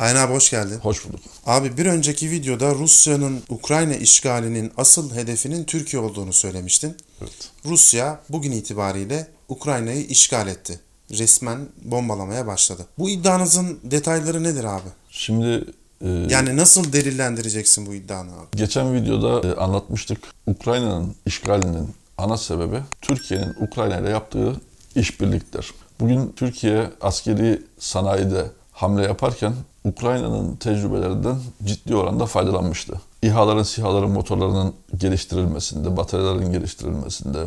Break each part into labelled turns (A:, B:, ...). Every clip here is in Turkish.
A: Aynen abi hoş geldin.
B: Hoş bulduk.
A: Abi bir önceki videoda Rusya'nın Ukrayna işgalinin asıl hedefinin Türkiye olduğunu söylemiştin.
B: Evet.
A: Rusya bugün itibariyle Ukrayna'yı işgal etti. Resmen bombalamaya başladı. Bu iddianızın detayları nedir abi?
B: Şimdi e,
A: Yani nasıl delillendireceksin bu iddianı abi?
B: geçen videoda e, anlatmıştık. Ukrayna'nın işgalinin ana sebebi Türkiye'nin Ukrayna ile yaptığı işbirliktir. Bugün Türkiye askeri sanayide hamle yaparken Ukrayna'nın tecrübelerinden ciddi oranda faydalanmıştı. İHA'ların, SİHA'ların motorlarının geliştirilmesinde, bataryaların geliştirilmesinde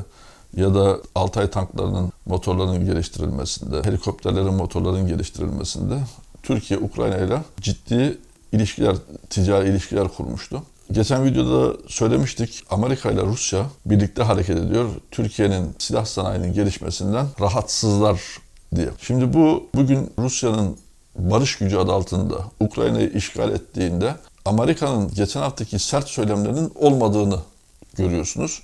B: ya da Altay tanklarının motorlarının geliştirilmesinde, helikopterlerin motorlarının geliştirilmesinde Türkiye Ukrayna ile ciddi ilişkiler, ticari ilişkiler kurmuştu. Geçen videoda söylemiştik Amerika ile Rusya birlikte hareket ediyor. Türkiye'nin silah sanayinin gelişmesinden rahatsızlar diye. Şimdi bu bugün Rusya'nın barış gücü adı altında Ukrayna'yı işgal ettiğinde Amerika'nın geçen haftaki sert söylemlerinin olmadığını görüyorsunuz.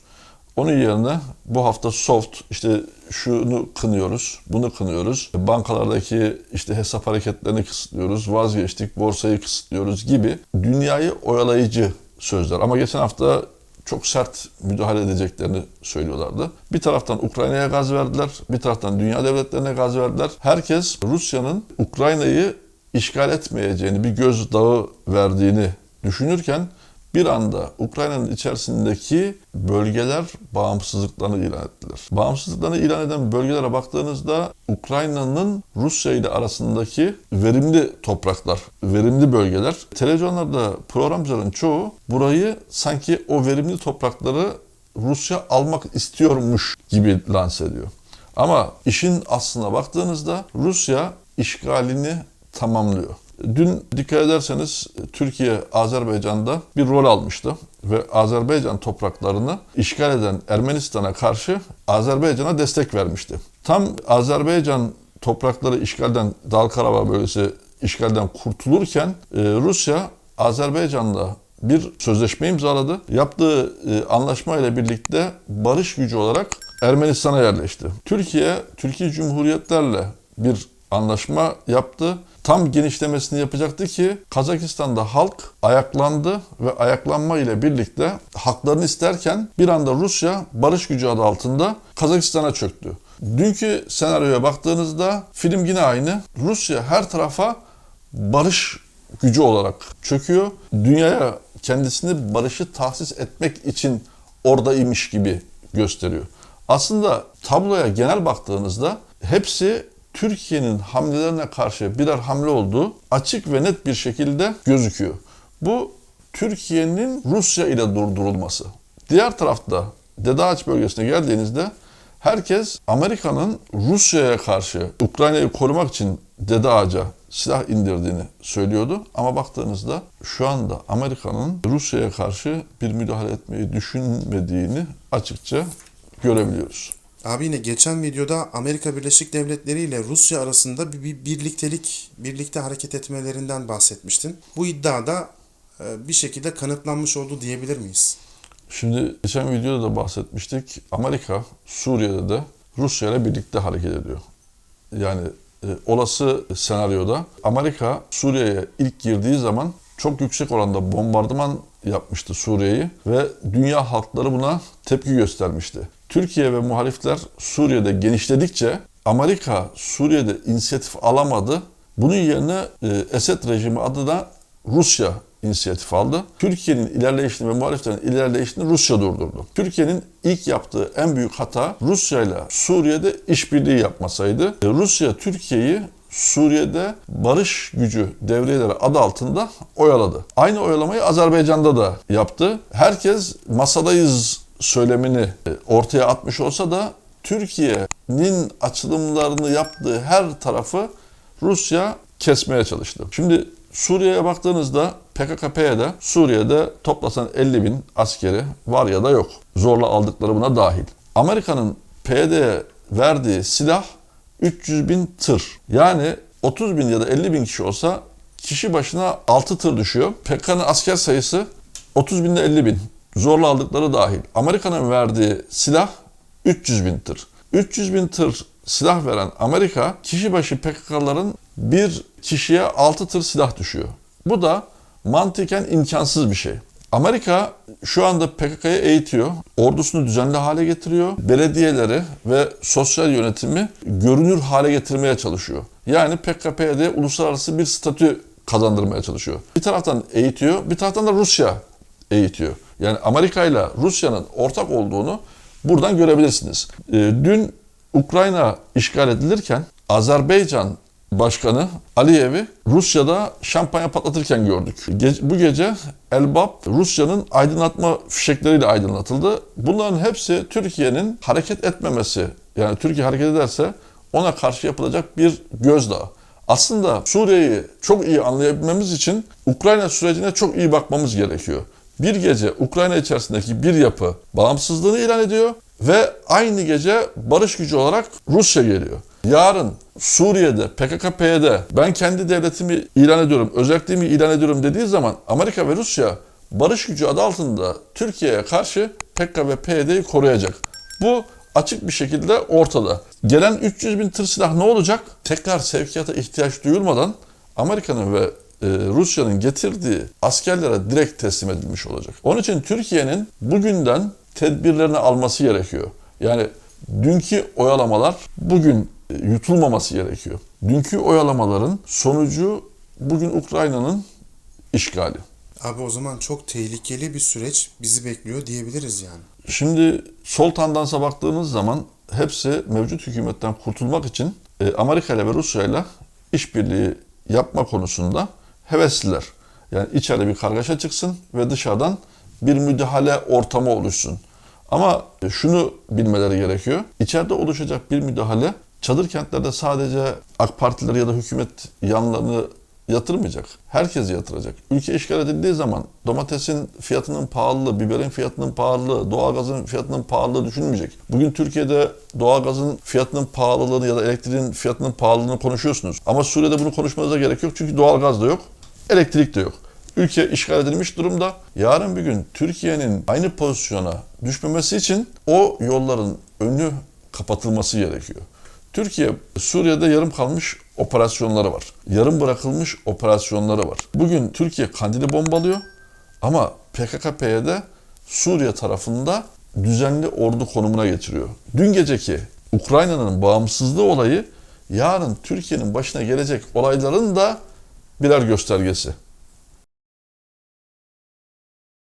B: Onun yerine bu hafta soft işte şunu kınıyoruz, bunu kınıyoruz. Bankalardaki işte hesap hareketlerini kısıtlıyoruz, vazgeçtik, borsayı kısıtlıyoruz gibi dünyayı oyalayıcı sözler. Ama geçen hafta çok sert müdahale edeceklerini söylüyorlardı. Bir taraftan Ukrayna'ya gaz verdiler, bir taraftan dünya devletlerine gaz verdiler. Herkes Rusya'nın Ukrayna'yı işgal etmeyeceğini, bir gözdağı verdiğini düşünürken bir anda Ukrayna'nın içerisindeki bölgeler bağımsızlıklarını ilan ettiler. Bağımsızlıklarını ilan eden bölgelere baktığınızda Ukrayna'nın Rusya ile arasındaki verimli topraklar, verimli bölgeler. Televizyonlarda programcıların çoğu burayı sanki o verimli toprakları Rusya almak istiyormuş gibi lanse ediyor. Ama işin aslına baktığınızda Rusya işgalini tamamlıyor. Dün dikkat ederseniz Türkiye Azerbaycan'da bir rol almıştı ve Azerbaycan topraklarını işgal eden Ermenistan'a karşı Azerbaycan'a destek vermişti. Tam Azerbaycan toprakları işgalden Dağ Karabağ bölgesi işgalden kurtulurken e, Rusya Azerbaycan'la bir sözleşme imzaladı. Yaptığı e, anlaşma ile birlikte barış gücü olarak Ermenistan'a yerleşti. Türkiye, Türkiye Cumhuriyetlerle bir anlaşma yaptı. Tam genişlemesini yapacaktı ki Kazakistan'da halk ayaklandı ve ayaklanma ile birlikte haklarını isterken bir anda Rusya barış gücü adı altında Kazakistan'a çöktü. Dünkü senaryoya baktığınızda film yine aynı. Rusya her tarafa barış gücü olarak çöküyor. Dünyaya kendisini barışı tahsis etmek için oradaymış gibi gösteriyor. Aslında tabloya genel baktığınızda hepsi Türkiye'nin hamlelerine karşı birer hamle olduğu açık ve net bir şekilde gözüküyor. Bu Türkiye'nin Rusya ile durdurulması. Diğer tarafta Dede Ağaç bölgesine geldiğinizde herkes Amerika'nın Rusya'ya karşı Ukrayna'yı korumak için Dede Ağaç'a silah indirdiğini söylüyordu. Ama baktığınızda şu anda Amerika'nın Rusya'ya karşı bir müdahale etmeyi düşünmediğini açıkça görebiliyoruz.
A: Abi yine geçen videoda Amerika Birleşik Devletleri ile Rusya arasında bir, bir birliktelik, birlikte hareket etmelerinden bahsetmiştin. Bu iddia da e, bir şekilde kanıtlanmış oldu diyebilir miyiz?
B: Şimdi geçen videoda da bahsetmiştik. Amerika Suriye'de de Rusya ile birlikte hareket ediyor. Yani e, olası senaryoda Amerika Suriye'ye ilk girdiği zaman çok yüksek oranda bombardıman yapmıştı Suriye'yi ve dünya halkları buna tepki göstermişti. Türkiye ve muhalifler Suriye'de genişledikçe Amerika Suriye'de inisiyatif alamadı. Bunun yerine e, Esed rejimi adına Rusya inisiyatif aldı. Türkiye'nin ilerleyişini ve muhaliflerin ilerleyişini Rusya durdurdu. Türkiye'nin ilk yaptığı en büyük hata Rusya ile Suriye'de işbirliği yapmasaydı. E, Rusya Türkiye'yi Suriye'de barış gücü devriyeleri adı altında oyaladı. Aynı oyalamayı Azerbaycan'da da yaptı. Herkes masadayız söylemini e, ortaya atmış olsa da Türkiye'nin açılımlarını yaptığı her tarafı Rusya kesmeye çalıştı. Şimdi Suriye'ye baktığınızda PKK-PYD Suriye'de toplasan 50 bin askeri var ya da yok. Zorla aldıkları buna dahil. Amerika'nın PYD'ye verdiği silah 300 bin tır. Yani 30 bin ya da 50 bin kişi olsa kişi başına 6 tır düşüyor. PKK'nın asker sayısı 30 bin ile 50 bin. Zorla aldıkları dahil. Amerika'nın verdiği silah 300 bin tır. 300 bin tır silah veren Amerika kişi başı PKK'ların bir kişiye 6 tır silah düşüyor. Bu da mantıken imkansız bir şey. Amerika şu anda PKK'yı eğitiyor, ordusunu düzenli hale getiriyor, belediyeleri ve sosyal yönetimi görünür hale getirmeye çalışıyor. Yani PKK'ya uluslararası bir statü kazandırmaya çalışıyor. Bir taraftan eğitiyor, bir taraftan da Rusya eğitiyor. Yani Amerika ile Rusya'nın ortak olduğunu buradan görebilirsiniz. Ee, dün Ukrayna işgal edilirken Azerbaycan Başkanı Aliyev'i Rusya'da şampanya patlatırken gördük. Ge- bu gece Elbap Rusya'nın aydınlatma fişekleriyle aydınlatıldı. Bunların hepsi Türkiye'nin hareket etmemesi, yani Türkiye hareket ederse ona karşı yapılacak bir gözdağı. Aslında Suriye'yi çok iyi anlayabilmemiz için Ukrayna sürecine çok iyi bakmamız gerekiyor. Bir gece Ukrayna içerisindeki bir yapı bağımsızlığını ilan ediyor ve aynı gece barış gücü olarak Rusya geliyor. Yarın Suriye'de, PKK-PYD ben kendi devletimi ilan ediyorum, özelliğimi ilan ediyorum dediği zaman Amerika ve Rusya barış gücü adı altında Türkiye'ye karşı PKK ve PYD'yi koruyacak. Bu açık bir şekilde ortada. Gelen 300 bin tır silah ne olacak? Tekrar sevkiyata ihtiyaç duyulmadan Amerika'nın ve e, Rusya'nın getirdiği askerlere direkt teslim edilmiş olacak. Onun için Türkiye'nin bugünden tedbirlerini alması gerekiyor. Yani dünkü oyalamalar bugün yutulmaması gerekiyor. Dünkü oyalamaların sonucu bugün Ukrayna'nın işgali.
A: Abi o zaman çok tehlikeli bir süreç bizi bekliyor diyebiliriz yani.
B: Şimdi sol tandansa baktığınız zaman hepsi mevcut hükümetten kurtulmak için e, Amerika ile ve Rusya ile işbirliği yapma konusunda hevesliler. Yani içeride bir kargaşa çıksın ve dışarıdan bir müdahale ortamı oluşsun. Ama e, şunu bilmeleri gerekiyor. İçeride oluşacak bir müdahale çadır kentlerde sadece AK Partiler ya da hükümet yanlarını yatırmayacak. Herkes yatıracak. Ülke işgal edildiği zaman domatesin fiyatının pahalılığı, biberin fiyatının pahalılığı, doğalgazın fiyatının pahalılığı düşünmeyecek. Bugün Türkiye'de doğalgazın fiyatının pahalılığını ya da elektriğin fiyatının pahalılığını konuşuyorsunuz. Ama Suriye'de bunu konuşmanıza gerek yok çünkü doğalgaz da yok, elektrik de yok. Ülke işgal edilmiş durumda. Yarın bir gün Türkiye'nin aynı pozisyona düşmemesi için o yolların önü kapatılması gerekiyor. Türkiye Suriye'de yarım kalmış operasyonları var. Yarım bırakılmış operasyonları var. Bugün Türkiye Kandil'i bombalıyor ama PKK-PYD Suriye tarafında düzenli ordu konumuna getiriyor. Dün geceki Ukrayna'nın bağımsızlığı olayı yarın Türkiye'nin başına gelecek olayların da birer göstergesi.